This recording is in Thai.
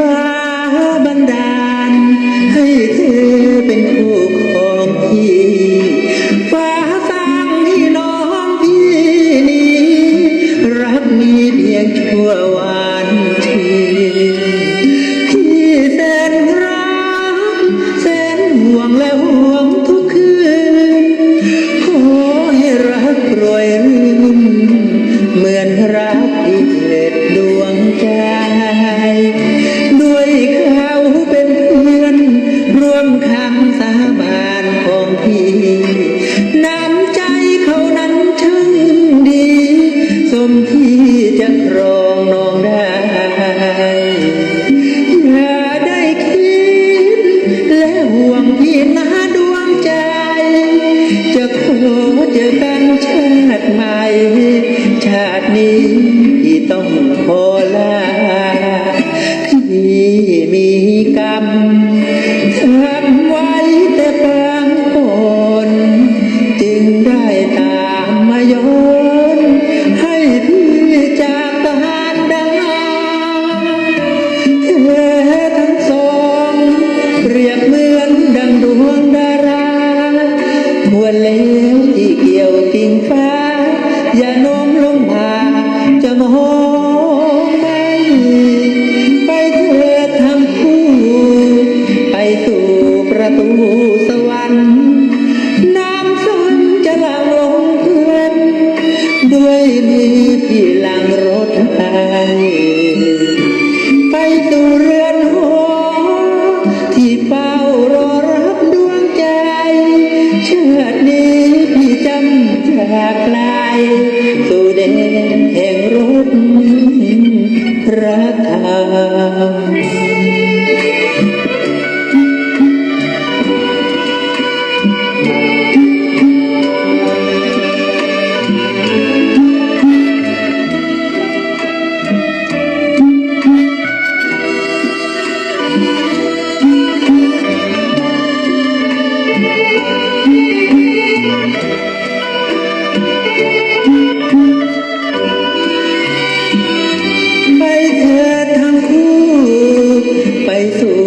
ฟ้ ที่จะครองน้องได้ อย่าได้คิด และห่วงพี่นะดวงใจ จะขอเจอกันชาติใหม่ ชาตินี้พี่ต้องขอลาพี่มีกรรม หัวเลวที่เกี่ยวกิ่งฟ้า อย่าโน้มลงมาจะมองไม่ไปเธอทั้งคู่ ไปสู่ประตูสวรรค์ น้ำฝนจะหลั่งลงเพื่อนด้วยมือพี่หลัง นจากไกลสู่เดนแห่งรถรักทา ไ